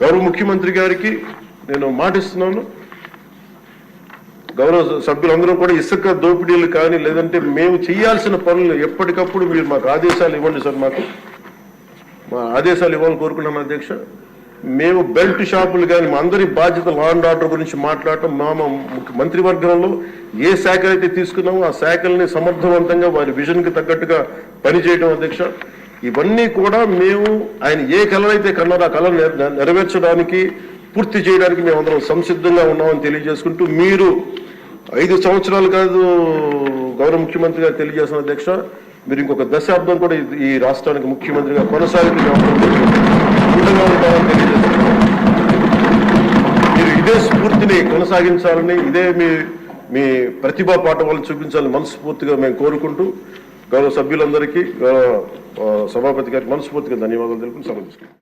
గౌరవ ముఖ్యమంత్రి గారికి నేను మాటిస్తున్నాను. గౌరవ సభ్యులందరం కూడా ఇసుక దోపిడీలు కానీ లేదంటే మేము చేయాల్సిన పనులు ఎప్పటికప్పుడు మీరు మాకు ఆదేశాలు ఇవ్వండి సార్ మాకు. మా ఆదేశాలు ఇవ్వాలని కోరుకున్నాం అధ్యక్ష. మేము బెల్ట్ షాపులు కానీ మా అందరి బాధ్యత లా అండ్ ఆర్డర్ గురించి మాట్లాడటం మా మంత్రివర్గంలో ఏ శాఖలు అయితే తీసుకున్నామో ఆ శాఖల్ని సమర్థవంతంగా వారి విజన్కి తగ్గట్టుగా పనిచేయడం అధ్యక్ష. ఇవన్నీ కూడా మేము ఆయన ఏ కళను అయితే కన్నారో ఆ కళను నెరవేర్చడానికి పూర్తి చేయడానికి మేము అందరం సంసిద్ధంగా ఉన్నామని తెలియజేసుకుంటూ మీరు ఐదు సంవత్సరాలు కాదు గౌరవ ముఖ్యమంత్రి గారు తెలియజేసిన అధ్యక్ష మీరు ఇంకొక దశాబ్దం కూడా ఈ- రాష్ట్రానికి ముఖ్యమంత్రిగా కొనసాగుతూ మీరు ఇదే స్ఫూర్తిని కొనసాగించాలని ఇదే మీ మీ ప్రతిభా పాఠవాలను చూపించాలని మనస్ఫూర్తిగా మేము కోరుకుంటూ గౌరవ సభ్యులందరికీ గౌరవ సభాపతి గారికి మనస్ఫూర్తిగా ధన్యవాదాలు తెలుపుకుని సమర్పిస్తున్నాం